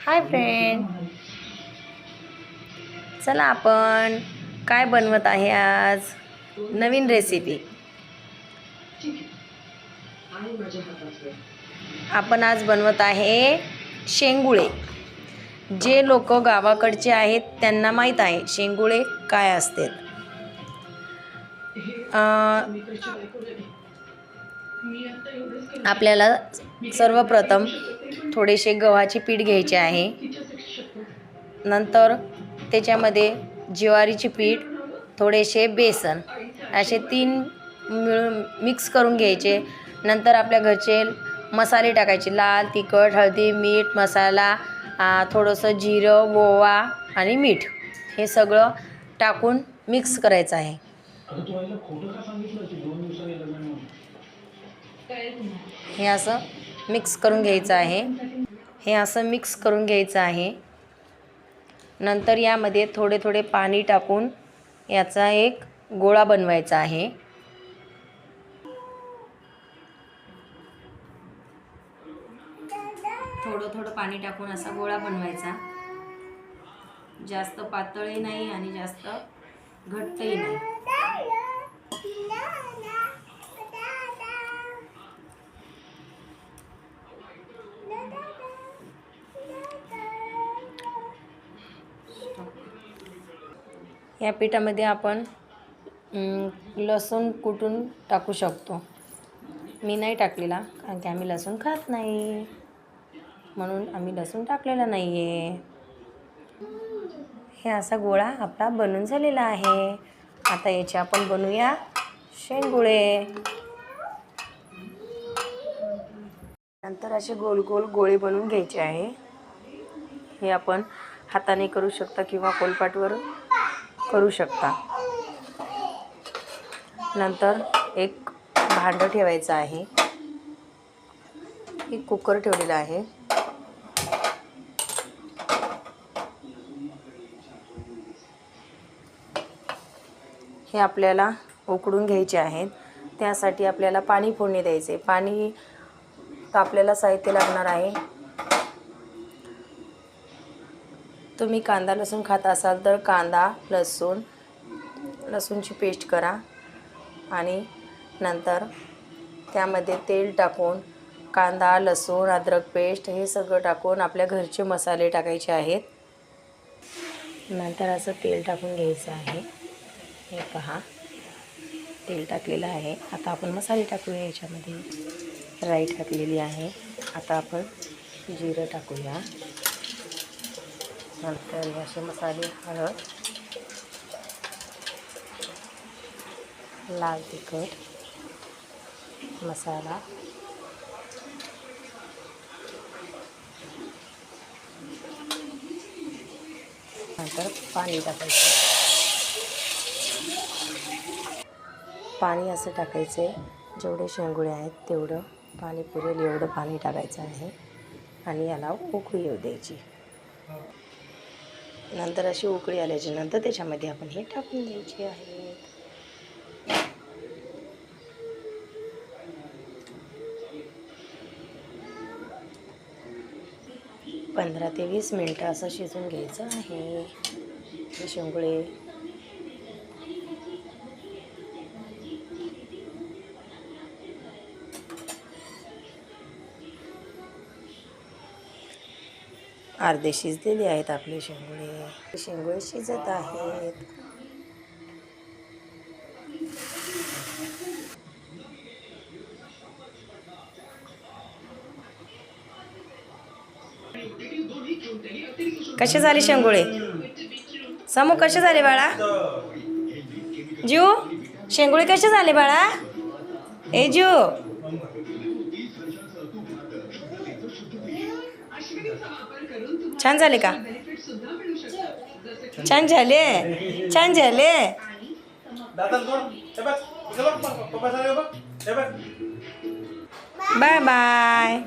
Hi friend. चला आपण काय बनवत आहे आज? नवीन रेसिपी आपण आज बनवत आहे शेंगुळे. जे लोक गावाकडचे आहेत त्यांना माहीत आहे शेंगुळे काय असतात. आपल्याला सर्वप्रथम थोडेसे गव्हाचे पीठ घ्यायचे आहे. नंतर त्याच्यामध्ये ज्वारीचे पीठ थोडेसे बेसन असे तीन मिळून मिक्स करून घ्यायचे. नंतर आपल्या घरचे मसाले टाकायचे लाल तिखट हळदी मीठ मसाला थोडंसं जिरं ओवा आणि मीठ. हे सगळं टाकून मिक्स करायचं आहे. हे असं मिक्स करून घ्यायचं आहे. हे असं मिक्स करून घ्यायचं आहे. नंतर यामध्ये थोडे थोडे पाणी टाकून याचा एक गोळा बनवायचा आहे. थोडं थोडं पाणी टाकून असा गोळा बनवायचा. जास्त पातळही नाही आणि जास्त घट्टही नाही. या पिठामध्ये आपण लसूण कुटून टाकू शकतो. मी नाही टाकलेला कारण की आम्ही लसूण खात नाही. म्हणून आम्ही लसूण टाकलेला नाही आहे हे असा गोळा आपला बनून झालेला आहे. आता याचे आपण बनवूया शेंगुळे. नंतर असे गोल गोल गोळे बनवून घ्यायचे आहे. हे आपण हाताने करू शकता किंवा कोलपाटवर करू शकता. नंतर एक भांडं ठेवायचं आहे. एक कुकर ठेवलेला आहे. हे आपल्याला उकडून घ्यायचे आहेत. त्यासाठी आपल्याला पाणी फोडणी द्यायचे. पाणी तर आपल्याला साहित्य लागणार आहे. तुम्ही कांदा लसूण खात असाल तर कांदा लसूण लसूणची पेस्ट करा आणि नंतर त्यामध्ये तेल टाकून कांदा लसूण अद्रक पेस्ट हे सगळं टाकून आपल्या घरचे मसाले टाकायचे आहेत. नंतर असं तेल टाकून घ्यायचं आहे. हे पहा. तेल टाकलेलं आहे. आता आपण मसाले टाकूया याच्यामध्ये. राई टाकलेली आहे. आता आपण जिरं टाकूया. नंतर हे असे मसाले हळद लाल तिखट मसाला नंतर पाणी टाकायचं. पाणी असं टाकायचं आहे जेवढे शेंगुळे आहेत तेवढं पाणी पुरेल एवढं पाणी टाकायचं आहे आणि याला उकळी येऊ द्यायची. नंतर अशी उकळी आल्याच्यानंतर त्याच्यामध्ये आपण हे टाकून द्यायचे आहेत पंधरा ते वीस मिनटं असं शिजून घ्यायचं आहे. हे अर्धे शिजलेले आहेत आपले शेंगुळे. शेंगुळे शिजत आहेत. कसे झाले शेंगुळे? समू कसे झाले बाळा? जीव शेंगुळे कसे झाले बाळा? ए जीव छान झाले का? छान झाले छान झाले. Bye bye.